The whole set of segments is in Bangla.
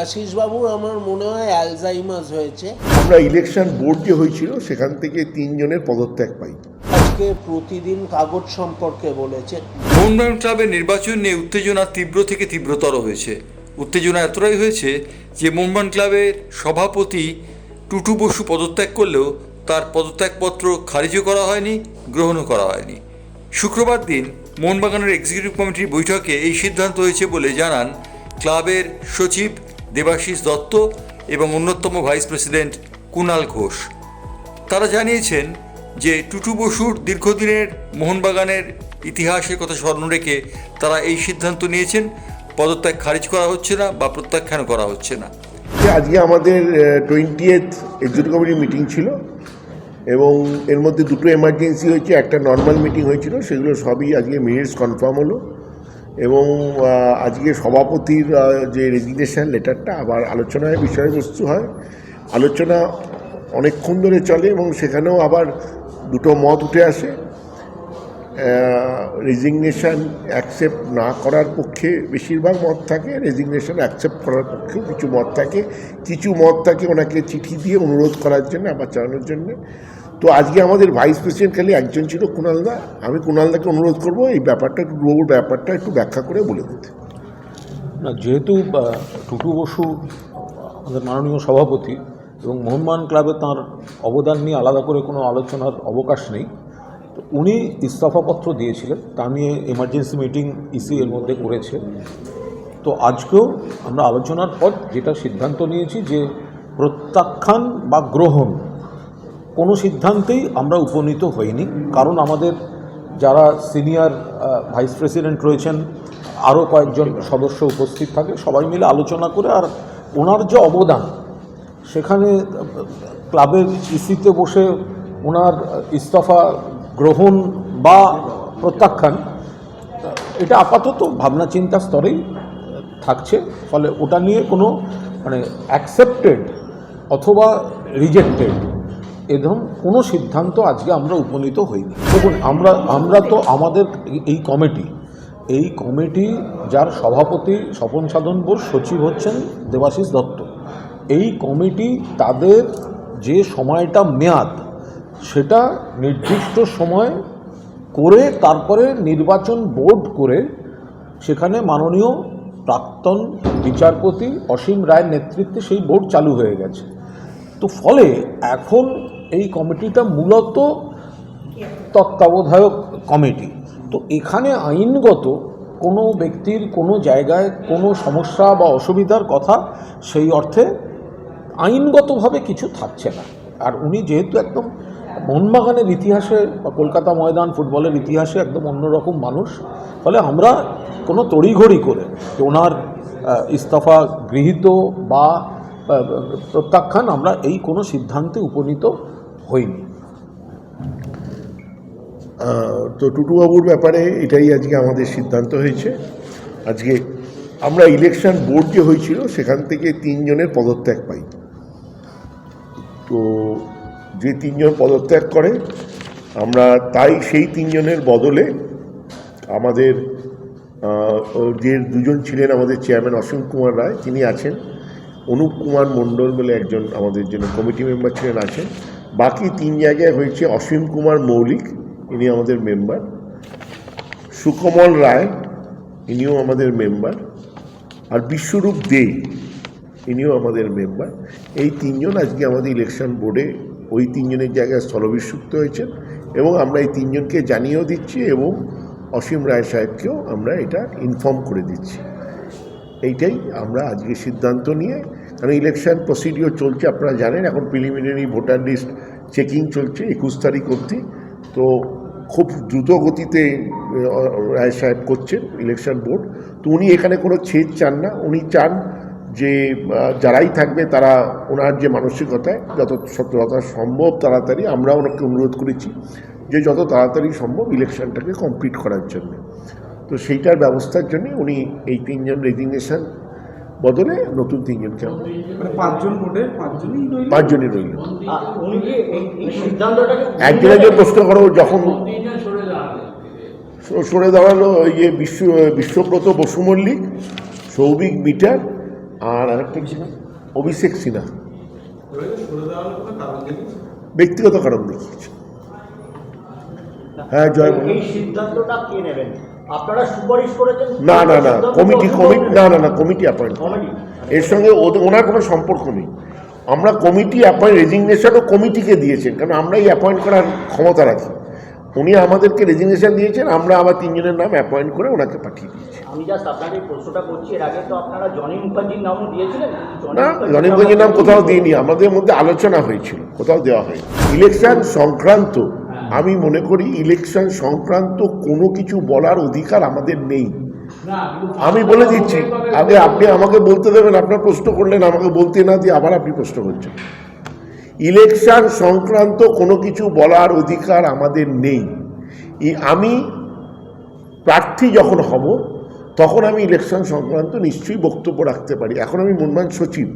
আশিসবাবুর আমার মনে হয় অ্যালজাইমাস হয়েছে। আমরা ইলেকশন বোর্ড যে হয়েছিল সেখান থেকে তিনজনের পদত্যাগ পাই। আজকে প্রতিদিন কাগজ সম্পর্কে বলেছে। মোহনবাগান ক্লাবের নির্বাচন নিয়ে উত্তেজনা তীব্র থেকে তীব্রতর হয়েছে। উত্তেজনা এতটাই হয়েছে যে মোহনবাগান ক্লাবের সভাপতি টুটু বসু পদত্যাগ করলেও তার পদত্যাগপত্র খারিজও করা হয়নি গ্রহণও করা হয়নি। শুক্রবার দিন মোহনবাগানের এক্সিকিউটিভ কমিটির বৈঠকে এই সিদ্ধান্ত হয়েছে বলে জানান ক্লাবের সচিব দেবাশিস দত্ত এবং অন্যতম ভাইস প্রেসিডেন্ট কুণাল ঘোষ। তারা জানিয়েছেন যে টুটু বসুর দীর্ঘদিনের মোহনবাগানের ইতিহাসের কথা স্মরণ রেখে তারা এই সিদ্ধান্ত নিয়েছেন, পদত্যাগ খারিজ করা হচ্ছে না বা প্রত্যাখ্যান করা হচ্ছে না। আজকে আমাদের twenty eighth executive committee meeting ছিল এবং এর মধ্যে দুটো এমার্জেন্সি হয়েছে, একটা নর্মাল মিটিং হয়েছিল, সেগুলো সবই আজকে মিনিটস কনফার্ম হলো। এবং আজকে সভাপতির যে রেজিগনেশন লেটারটা আবার আলোচনায় বিষয়বস্তু হয়। আলোচনা অনেকক্ষণ ধরে চলে এবং সেখানেও আবার দুটো মত উঠে আসে। রেজিগনেশন অ্যাকসেপ্ট না করার পক্ষে বেশিরভাগ মত থাকে রেজিগনেশন অ্যাকসেপ্ট করার পক্ষে কিছু মত থাকে। কিছু মত থাকে ওনাকে চিঠি দিয়ে অনুরোধ করার জন্য, আবার চালানোর জন্য। তো আজকে আমাদের ভাইস প্রেসিডেন্ট খালি একজন ছিল কুণালদা আমি কুণালদাকে অনুরোধ করব, এই ব্যাপারটা একটু, পুরো ব্যাপারটা একটু ব্যাখ্যা করে বলে দিতে। না, যেহেতু টুটু বসু আমাদের মাননীয় সভাপতি এবং মোহনবাগান ক্লাবে তার অবদান নিয়ে আলাদা করে কোনো আলোচনার অবকাশ নেই, তো উনি ইস্তফাপত্র দিয়েছিলেন, তা নিয়ে এমার্জেন্সি মিটিং ইসি এর মধ্যে করেছে। তো আজকেও আমরা আলোচনার পর যেটা সিদ্ধান্ত নিয়েছি যে প্রত্যাখ্যান বা গ্রহণ কোনো সিদ্ধান্তেই আমরা উপনীত হইনি। কারণ আমাদের যারা সিনিয়র ভাইস প্রেসিডেন্ট রয়েছেন, আরও কয়েকজন সদস্য উপস্থিত থাকে, সবাই মিলে আলোচনা করে আর ওনার যে অবদান, সেখানে ক্লাবের ইসিতে বসে ওনার ইস্তফা গ্রহণ বা প্রত্যাখ্যান এটা আপাতত ভাবনা চিন্তা স্তরেই থাকছে। ফলে ওটা নিয়ে কোনো মানে অ্যাকসেপ্টেড অথবা রিজেক্টেড এরকম কোনো সিদ্ধান্ত আজকে আমরা উপনীত হইনি। দেখুন, আমরা আমরা তো আমাদের এই- কমিটি, এই কমিটি যার সভাপতি স্বপন সাধন বোস, সচিব হচ্ছেন দেবাশিস দত্ত। এই কমিটি তাদের যে সময়টা মেয়াদ, সেটা নির্দিষ্ট সময় করে তারপরে নির্বাচন বোর্ড করে সেখানে মাননীয় প্রাক্তন বিচারপতি অসীম রায়ের নেতৃত্বে সেই বোর্ড চালু হয়ে গেছে। তো ফলে এখন এই কমিটিটা মূলত তত্ত্বাবধায়ক কমিটি। তো এখানে আইনগত কোনো ব্যক্তির কোনো জায়গায় কোনো সমস্যা বা অসুবিধার কথা সেই অর্থে আইনগতভাবে কিছু থাকছে না। আর উনি যেহেতু একদম মোহনবাগানের ইতিহাসে বা কলকাতা ময়দান ফুটবলের ইতিহাসে একদম অন্যরকম মানুষ, ফলে আমরা কোনো তড়িঘড়ি করে ওনার ইস্তফা গৃহীত বা প্রত্যাখ্যান আমরা এই কোনো সিদ্ধান্তে উপনীত আহ, তো টুটুবাবুর ব্যাপারে এটাই আজকে আমাদের সিদ্ধান্ত হয়েছে। আজকে আমরা ইলেকশন বোর্ড যে হয়েছিল সেখান থেকে তিনজনের পদত্যাগ পাই। তো যে তিনজন পদত্যাগ করে আমরা তাই সেই তিনজনের বদলে আমাদের যে দুজন ছিলেন আমাদের চেয়ারম্যান অসীম কুমার রায় তিনি আছেন। অনুপ কুমার মণ্ডল বলে একজন আমাদের জন্য কমিটি মেম্বার ছিলেন আছেন। বাকি তিন জায়গায় হয়েছে অসীম কুমার মৌলিক, ইনি আমাদের মেম্বার সুকমল রায়, ইনিও আমাদের মেম্বার আর বিশ্বরূপ দে, ইনিও আমাদের মেম্বার এই তিনজন আজকে আমাদের ইলেকশন বোর্ডে ওই তিনজনের জায়গায় স্থলবিষুক্ত হয়েছেন এবং আমরা এই তিনজনকে জানিয়েও দিচ্ছি এবং অসীম রায় সাহেবকেও আমরা এটা ইনফর্ম করে দিচ্ছি। এইটাই আমরা আজকে সিদ্ধান্ত নিয়ে কারণ ইলেকশন প্রসিডিওর চলছে, আপনারা জানেন, এখন প্রিলিমিনারি ভোটার লিস্ট চেকিং চলছে একুশ তারিখ অবধি। তো খুব দ্রুত গতিতে রায় সাহেব করছেন ইলেকশন বোর্ড তো উনি এখানে কোনো ছেদ চান না। উনি চান যে যারাই থাকবে তারা ওনার যে মানসিকতায়, যত যত সম্ভব তাড়াতাড়ি, আমরা ওনাকে অনুরোধ করেছি যে যত তাড়াতাড়ি সম্ভব ইলেকশনটাকে কমপ্লিট করার জন্য। তো সেইটার ব্যবস্থার জন্য উনি এই তিনজন রেজিগনেশন বদলে নতুন তিনজনকে মানে পাঁচজন পাঁচজনই রইল? পাঁচজনই রইল। উনি কি এই এই সিদ্ধান্তটাকে একদিন একজন প্রশ্ন করো যখন সরে দাঁড়াল ওই যে বিশ্ব বিশ্বব্রত বসু মল্লিক সৌভিক মিটার আর আরেকটা কি ছিল? অভিষেক সিনহা। ব্যক্তিগত কারণ দেখিয়েছে। হ্যাঁ জয়। এই সিদ্ধান্তটা কে নেবেন? আপনারা সুপারিশ করেছেন না না না কমিটি কমিটি না না না কমিটি অ্যাপয়েন্ট এর সঙ্গে ওনার কোনো সম্পর্ক নেই। আমরা কমিটি অ্যাপয়েন্ট রেজিগনেশনও কমিটিকে দিয়েছেন কারণ আমরা এই অ্যাপয়েন্ট করার ক্ষমতা রাখি। উনি আমাদেরকে রেজিগনেশন দিয়েছেন আমরা আবার তিনজনের নাম অ্যাপয়েন্ট করে ওনাকে পাঠিয়ে দিয়েছি। আমি জাস্ট আপনাকে প্রশ্নটা করছি এর আগে তো আপনারা জনি মুখার্জির নামও দিয়েছিলেন কিন্তু জনি না মুখার্জির নাম- কোথাও দিইনি আমাদের মধ্যে আলোচনা হয়েছিল কোথাও দেওয়া হয়নি। ইলেকশন সংক্রান্ত আমি মনে করি ইলেকশন সংক্রান্ত কোনো কিছু বলার অধিকার আমাদের নেই। আমি বলে দিচ্ছি আগে আপনি আমাকে বলতে দেবেন আপনার প্রশ্ন করলেন আমাকে বলতে না দিয়ে আবার আপনি প্রশ্ন করছেন। ইলেকশন সংক্রান্ত কোনো কিছু বলার অধিকার আমাদের নেই। আমি প্রার্থী যখন হব তখন আমি ইলেকশন সংক্রান্ত নিশ্চয়ই বক্তব্য রাখতে পারি। এখন আমি মনমান সচিব।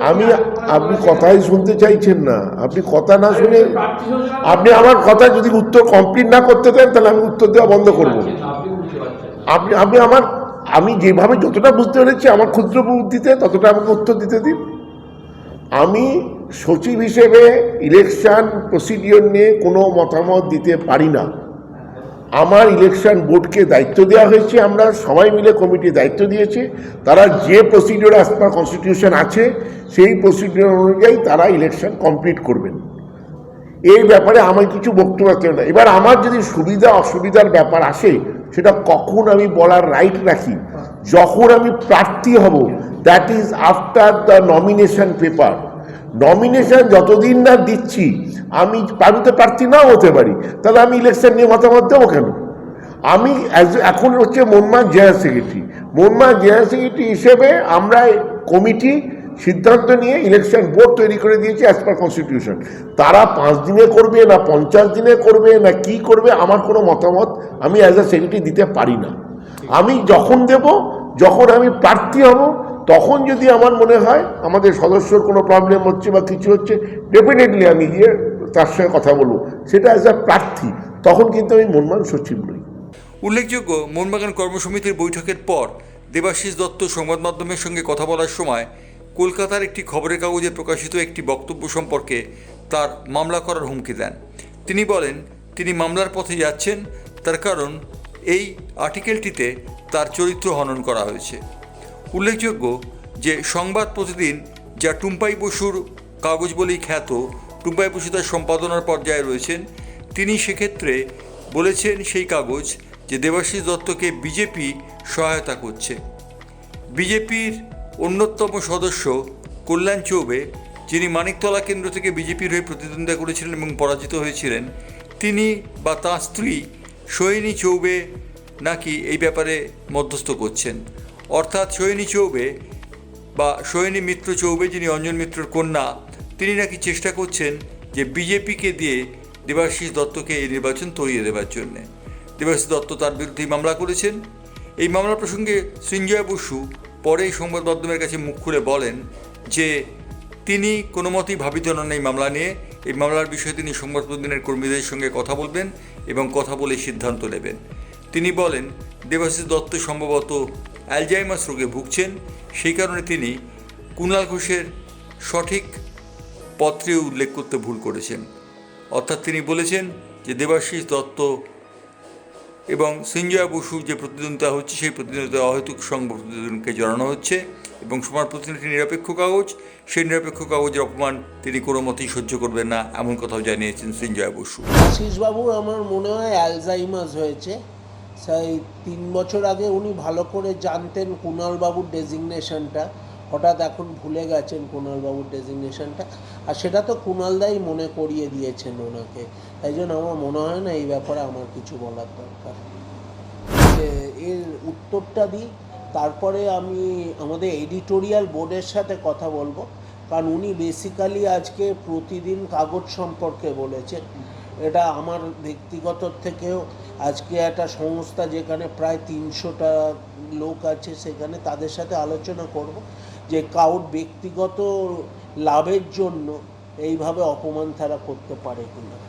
আমি আপনি কথাই শুনতে চাইছেন না। আপনি কথা না শুনে আপনি আমার কথা যদি উত্তর কমপ্লিট না করতে দেন তাহলে আমি উত্তর দেওয়া বন্ধ করব। আপনি আপনি আমার আমি যেভাবে যতটা বুঝতে পেরেছি আমার ক্ষুদ্র বুদ্ধিতে ততটা আমাকে উত্তর দিতে দিন। আমি সচিব হিসেবে ইলেকশন প্রসিডিওর নিয়ে কোনো মতামত দিতে পারি না। আমার ইলেকশন বোর্ডকে দায়িত্ব দেওয়া হয়েছে, আমরা সবাই মিলে কমিটি দায়িত্ব দিয়েছে। তারা যে প্রসিডিওর পার কনস্টিটিউশন আছে, সেই প্রসিডিওর অনুযায়ী তারা ইলেকশন কমপ্লিট করবেন। এই ব্যাপারে আমার কিছু বক্তব্য রাখতে না এবার আমার যদি সুবিধা, অসুবিধার ব্যাপার আসে, সেটা কখন আমি বলার রাইট রাখি, যখন আমি প্রার্থী হব that is after the nomination paper nomination যতদিন না দিচ্ছি, আমি আমি তো প্রার্থী নাও হতে পারি, তাহলে আমি ইলেকশন নিয়ে মতামত দেবো কেন? আমি এখন হচ্ছে মনমান জেনারেল সেক্রেটারি মনমান জেনারেল সেক্রেটারি হিসেবে আমরা কমিটি সিদ্ধান্ত নিয়ে ইলেকশন বোর্ড তৈরি করে দিয়েছি অ্যাজ পার কনস্টিটিউশন তারা পাঁচ দিনে করবে না পঞ্চাশ দিনে করবে না কি করবে, আমার কোনো মতামত আমি অ্যাজ আ সেক্রেটারি দিতে পারি না। আমি যখন দেব, যখন আমি প্রার্থী হব তখন যদি আমার মনে হয়, আমাদের সদস্যর কোনো প্রবলেম হচ্ছে বা কিছু হচ্ছে ডেফিনেটলি আমি গিয়ে তার সঙ্গে কথা বলব। সেটা অ্যাজ আ প্রার্থী, তখন কিন্তু আমি মনমান সচিব নই। উল্লেখযোগ্য মোহনবাগান কর্মসমিতির বৈঠকের পর দেবাশিস দত্ত সংবাদ মাধ্যমের সঙ্গে কথা বলার সময় কলকাতার একটি খবরের কাগজে প্রকাশিত একটি বক্তব্য সম্পর্কে তার মামলা করার হুমকি দেন। তিনি বলেন, তিনি মামলার পথে যাচ্ছেন, তার কারণ এই আর্টিকেলটিতে তার চরিত্র হনন করা হয়েছে। উল্লেখযোগ্য যে সংবাদ প্রতিদিন যা টুম্পাই বসুর কাগজ বলেই খ্যাত, টুম্পাই বসু তার সম্পাদনার পর্যায়ে রয়েছেন, তিনি সেক্ষেত্রে বলেছেন সেই কাগজ যে দেবাশিস দত্তকে বিজেপি সহায়তা করছে। বিজেপির অন্যতম সদস্য কল্যাণ চৌবে, যিনি মানিকতলা কেন্দ্র থেকে বিজেপির হয়ে প্রতিদ্বন্দ্বিতা করেছিলেন এবং পরাজিত হয়েছিলেন, তিনি বা তাঁর স্ত্রী সোহিনী চৌবে নাকি এই ব্যাপারে মধ্যস্থ করছেন। অর্থাৎ সোহিনী চৌবে বা সোহিনী মিত্র চৌবে, যিনি অঞ্জন মিত্রর কন্যা, তিনি নাকি চেষ্টা করছেন যে বিজেপিকে দিয়ে দেবাশিস দত্তকে এই নির্বাচন তরিয়ে দেওয়ার জন্যে। দেবাশিস দত্ত তার বিরুদ্ধে মামলা করেছেন। এই মামলা প্রসঙ্গে সৃঞ্জয় বসু পরেই সংবাদ মাধ্যমের কাছে মুখ খুলে বলেন যে তিনি কোনো মতেই ভাবিত নন এই মামলা নিয়ে। এই মামলার বিষয়ে তিনি সংবাদ কর্মীদের সঙ্গে কথা বলবেন এবং কথা বলে সিদ্ধান্ত নেবেন। তিনি বলেন, দেবাশিস দত্ত সম্ভবত অ্যালজাইমাস রোগে ভুগছেন, সেই কারণে তিনি কুণাল ঘোষের সঠিক পত্রে উল্লেখ করতে ভুল করেছেন। অর্থাৎ তিনি বলেছেন যে দেবাশিস দত্ত এবং সঞ্জয় বসু যে প্রতিদ্বন্দ্বিতা হচ্ছে, সেই প্রতিদ্বন্দ্বিতা অহেতুক প্রতিবেদনকে জড়ানো হচ্ছে এবং সমাজ প্রতিনিধি নিরপেক্ষ কাগজ, সেই নিরপেক্ষ কাগজের অপমান তিনি কোনো মতেই সহ্য করবেন না, এমন কথাও জানিয়েছেন সঞ্জয় বসু। আশিসবাবুর আমার মনে হয় অ্যালজাইমাস হয়েছে। সেই তিন বছর আগে উনি ভালো করে জানতেন কুণালবাবুর ডেজিগনেশনটা। হঠাৎ এখন ভুলে গেছেন কুণালবাবুর ডেজিগনেশনটা। আর সেটা তো কুণালদাই মনে করিয়ে দিয়েছেন ওনাকে। তাই জন্য আমার মনে হয় না এই ব্যাপারে আমার কিছু বলার দরকার। এর উত্তরটা দিই, তারপরে আমি আমাদের এডিটোরিয়াল বোর্ডের সাথে কথা বলব। কারণ উনি বেসিক্যালি আজকে প্রতিদিন কাগজ সম্পর্কে বলেছেন। এটা আমার ব্যক্তিগত থেকেও আজকে একটা সংস্থা যেখানে প্রায় তিনশোটা লোক আছে, সেখানে তাদের সাথে আলোচনা করব যে কাউর ব্যক্তিগত লাভের জন্য এইভাবে অপমান তারা করতে পারে কিনা।